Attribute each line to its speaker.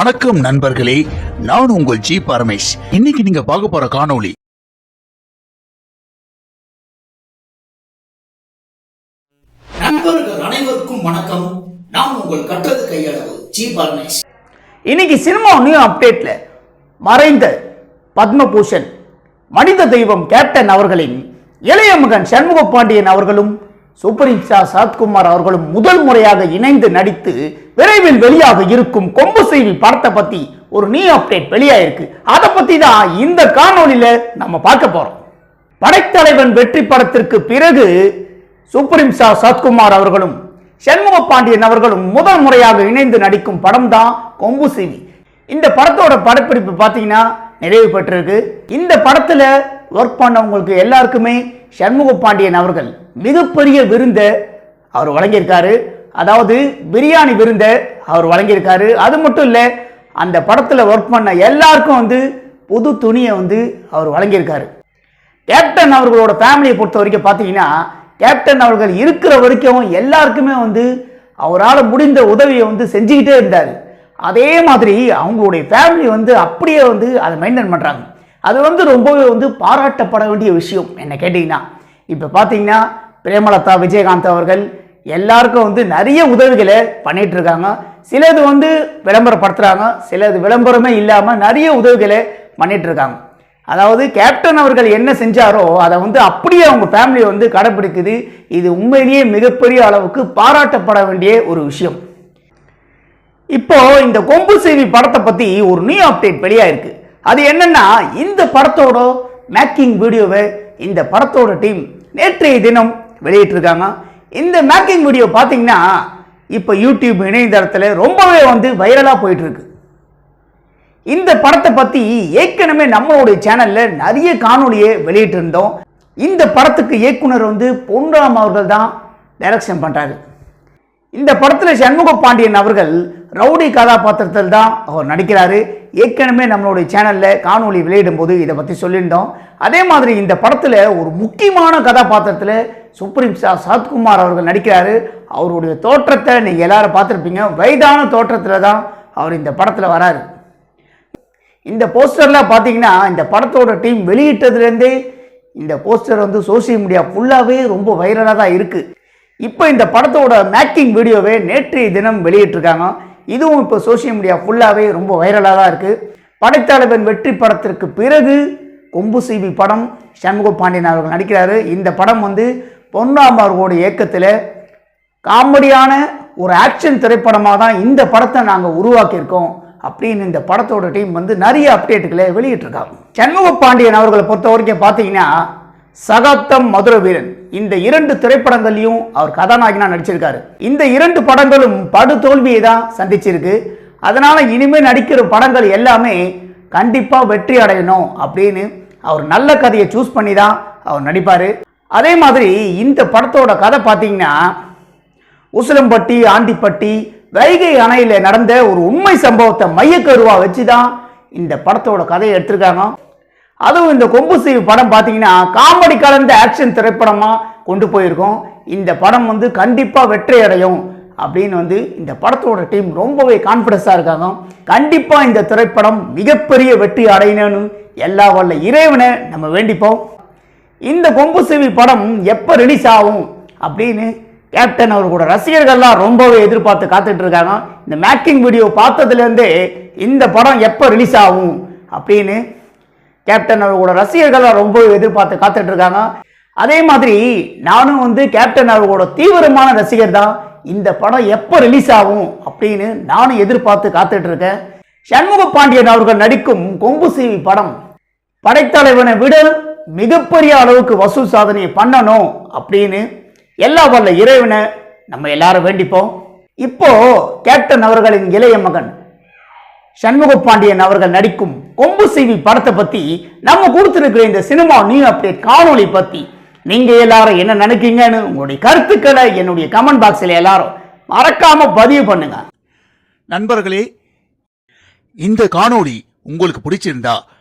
Speaker 1: வணக்கம் நண்பர்களே நான் உங்கள் ஜி பரமேஷ். இன்னைக்கு நீங்க பார்க்க போற காணொளி
Speaker 2: நண்பர்கள் அனைவருக்கும் வணக்கம். நான் உங்கள் கட்டது கையளவு ஜி பரமேஷ்.
Speaker 3: இன்னைக்கு சினிமா நியூ அப்டேட்ல மறைந்த பத்மபூஷன் மனித தெய்வம் கேப்டன் அவர்களின் இளைய மகன் சண்முக பாண்டியன் அவர்களும் சூப்பரிங் ஸ்டார் சரத்குமார் அவர்களும் முதல் முறையாக இணைந்து நடித்து விரைவில் வெளியாக இருக்கும் கொம்பு செய்தி படத்தை பத்தி ஒரு நியூ அப்டேட் வெளியாயிருக்கு. அதை பத்தி தான் இந்த காணொளியில நம்ம பார்க்க போறோம். படைத்தலைவன் வெற்றி படத்திற்கு பிறகு சூப்பரிம் சா சத்குமார் அவர்களும் சண்முக பாண்டியன் அவர்களும் முதல் முறையாக இணைந்து நடிக்கும் படம் தான் கொம்பு சிவி இந்த படத்தோட படப்பிடிப்பு பார்த்தீங்கன்னா நிறைவு பெற்றிருக்கு. இந்த படத்தில் ஒர்க் பண்ணவங்களுக்கு எல்லாருக்குமே சண்முக பாண்டியன் அவர்கள் மிகப்பெரிய விருந்தை அவர் வழங்கியிருக்காரு. அதாவது பிரியாணி விருந்தை அவர் வழங்கியிருக்காரு. அது மட்டும் இல்லை அந்த படத்தில் ஒர்க் பண்ண எல்லாருக்கும் வந்து புது துணியை வந்து அவர் வழங்கியிருக்காரு. கேப்டன் அவர்களோட ஃபேமிலியை பொறுத்த வரைக்கும் பார்த்தீங்கன்னா கேப்டன் அவர்கள் இருக்கிற வரைக்கும் எல்லாருக்குமே வந்து அவரால் முடிந்த உதவியை வந்து செஞ்சுக்கிட்டே இருந்தார். அதே மாதிரி அவங்களுடைய ஃபேமிலி வந்து அப்படியே வந்து அதை மெயின்டைன் பண்ணுறாங்க அது வந்து ரொம்பவே வந்து பாராட்டப்பட வேண்டிய விஷயம். என்ன கேட்டிங்கன்னா இப்போ பார்த்தீங்கன்னா பிரேமலதா விஜயகாந்த் அவர்கள் எல்லாருக்கும் வந்து நிறைய உதவிகளை பண்ணிட்டு இருக்காங்க சிலது வந்து விளம்பரப்படுத்துகிறாங்க சிலது விளம்பரமே இல்லாமல் நிறைய உதவிகளை பண்ணிட்டு இருக்காங்க அதாவது கேப்டன் அவர்கள் என்ன செஞ்சாரோ அதை வந்து அப்படியே அவங்க ஃபேமிலி வந்து கடைப்பிடிக்குது இது உண்மையிலேயே மிகப்பெரிய அளவுக்கு பாராட்டப்பட வேண்டிய ஒரு விஷயம். இப்போ இந்த கொம்பு செய்தி படத்தை பற்றி ஒரு நியூ அப்டேட் வெளியாயிருக்கு. அது என்னன்னா இந்த படத்தோட மேக்கிங் வீடியோவை இந்த படத்தோட டீம் நேற்றைய தினம் வெளியிட்டிருக்காங்க. இந்த மேக்கிங் வீடியோ பார்த்தீங்கன்னா இப்போ யூடியூப் இணையதளத்தில் ரொம்பவே வந்து வைரலாக போயிட்டுருக்கு. இந்த படத்தை பற்றி ஏற்கனவே நம்மளுடைய சேனலில் நிறைய காணொலியை வெளியிட்டிருந்தோம். இந்த படத்துக்கு இயக்குனர் வந்து பொன்ராம் அவர்கள் தான் டைரக்ஷன் பண்ணுறாரு இந்த படத்தில் சண்முக பாண்டியன் அவர்கள் ரவுடி கதாபாத்திரத்தில் தான் அவர் நடிக்கிறாரு. ஏற்கனவே நம்மளுடைய சேனலில் காணொளி வெளியிடும் போது இதை பற்றி சொல்லியிருந்தோம். அதே மாதிரி இந்த படத்தில் ஒரு முக்கியமான கதாபாத்திரத்தில் சுப்ரீம் ஸ்டார் சரத்குமார் அவர்கள் நடிக்கிறாரு. அவருடைய தோற்றத்தை நீங்கள் எல்லாரும் பார்த்துருப்பீங்க. வயதான தோற்றத்தில் தான் அவர் இந்த படத்தில் வராரு. இந்த போஸ்டர்லாம் பார்த்தீங்கன்னா இந்த படத்தோட டீம் வெளியிட்டதுலேருந்தே இந்த போஸ்டர் வந்து சோஷியல் மீடியா ஃபுல்லாகவே ரொம்ப வைரலாக தான் இருக்குது இப்போ இந்த படத்தோட மேக்கிங் வீடியோவை நேற்றைய தினம் வெளியிட்டிருக்காங்க. இதுவும் இப்போ சோஷியல் மீடியா ஃபுல்லாகவே ரொம்ப வைரலாக தான் இருக்குது படைத்தலைவன் வெற்றி படத்திற்கு பிறகு கொம்பு சிபி படம் சண்முக பாண்டியன் அவர்கள் நடிக்கிறாரு. இந்த படம் வந்து பொன்னாமரோட இயக்கத்தில் காமெடியான ஒரு ஆக்ஷன் திரைப்படமாக தான் இந்த படத்தை நாங்கள் உருவாக்கியிருக்கோம் அப்படின்னு இந்த படத்தோட டீம் வந்து நிறைய அப்டேட்டுகளை வெளியிட்டிருக்காங்க சண்முக பாண்டியன் அவர்களை பொறுத்த வரைக்கும் பார்த்தீங்கன்னா சகாப்தம் மதுர வீரன். இந்த இரண்டு திரைப்படங்கள்லையும் அவர் கதாநாயகனாக நடிச்சிருக்காரு. இந்த இரண்டு படங்களும் படு தோல்வியை தான் சந்திச்சிருக்கு. அதனால் இனிமேல் நடிக்கிற படங்கள் எல்லாமே கண்டிப்பாக வெற்றி அடையணும் அப்படின்னு அவர் நல்ல கதையை சூஸ் பண்ணி தான் அவர் நடிப்பார். அதே மாதிரி இந்த படத்தோட கதை பார்த்தீங்கன்னா உசிலம்பட்டி ஆண்டிப்பட்டி வைகை அணையில் நடந்த ஒரு உண்மை சம்பவத்தை மையக்கருவாக வச்சு தான் இந்த படத்தோட கதையை எடுத்திருக்காங்க. அதுவும் இந்த கொம்பு சீவு படம் பார்த்தீங்கன்னா காமெடி கலந்த ஆக்ஷன் திரைப்படமாக கொண்டு போயிருக்கோம். இந்த படம் வந்து கண்டிப்பாக வெற்றி அடையும் அப்படின்னு வந்து இந்த படத்தோட டீம் ரொம்பவே கான்ஃபிடன்ஸாக இருக்காங்க. கண்டிப்பாக இந்த திரைப்படம் மிகப்பெரிய வெற்றி அடையணும்னு எல்லா வல்ல இறைவனை நம்ம வேண்டிப்போம். இந்த கொம்பு சிவி படம் எப்போ ரிலீஸ் ஆகும் அப்படின்னு கேப்டன் அவர்களோட ரசிகர்கள்லாம் ரொம்பவே எதிர்பார்த்து காத்துட்டு இருக்காங்க. இந்த மேக்கிங் வீடியோ பார்த்ததுலேருந்தே இந்த படம் எப்போ ரிலீஸ் ஆகும் அப்படின்னு கேப்டன் அவர்களோட ரசிகர்கள்லாம் ரொம்பவே எதிர்பார்த்து காத்துட்டு இருக்காங்க. அதே மாதிரி நானும் வந்து கேப்டன் அவர்களோட தீவிரமான ரசிகர் தான். இந்த படம் எப்போ ரிலீஸ் ஆகும் அப்படின்னு நானும் எதிர்பார்த்து காத்துட்டு இருக்கேன். சண்முக பாண்டியன் அவர்கள் நடிக்கும் கொம்பு சிவி படம் படைத்தலைவனை விட மிகப்பெரிய அளவுக்கு வசூல் சாதனையை பண்ணணும் அப்படின்னு எல்லா வல்ல இறைவனை நம்ம எல்லாரும் வேண்டிப்போம். இப்போ கேப்டன் அவர்களின் இளைய மகன் சண்முக பாண்டியன் அவர்கள் நடிக்கும் கொம்பு சீவி படத்தை பத்தி நம்ம கொடுத்திருக்கிற இந்த சினிமா நியூ அப்டேட் காணொளி பத்தி நீங்க எல்லாரும் என்ன நினைக்கீங்கன்னு உங்களுடைய கருத்துக்களை என்னுடைய கமெண்ட் பாக்ஸில் எல்லாரும் மறக்காம பதிவு பண்ணுங்க.
Speaker 1: நண்பர்களே இந்த காணொளி உங்களுக்கு பிடிச்சிருந்தா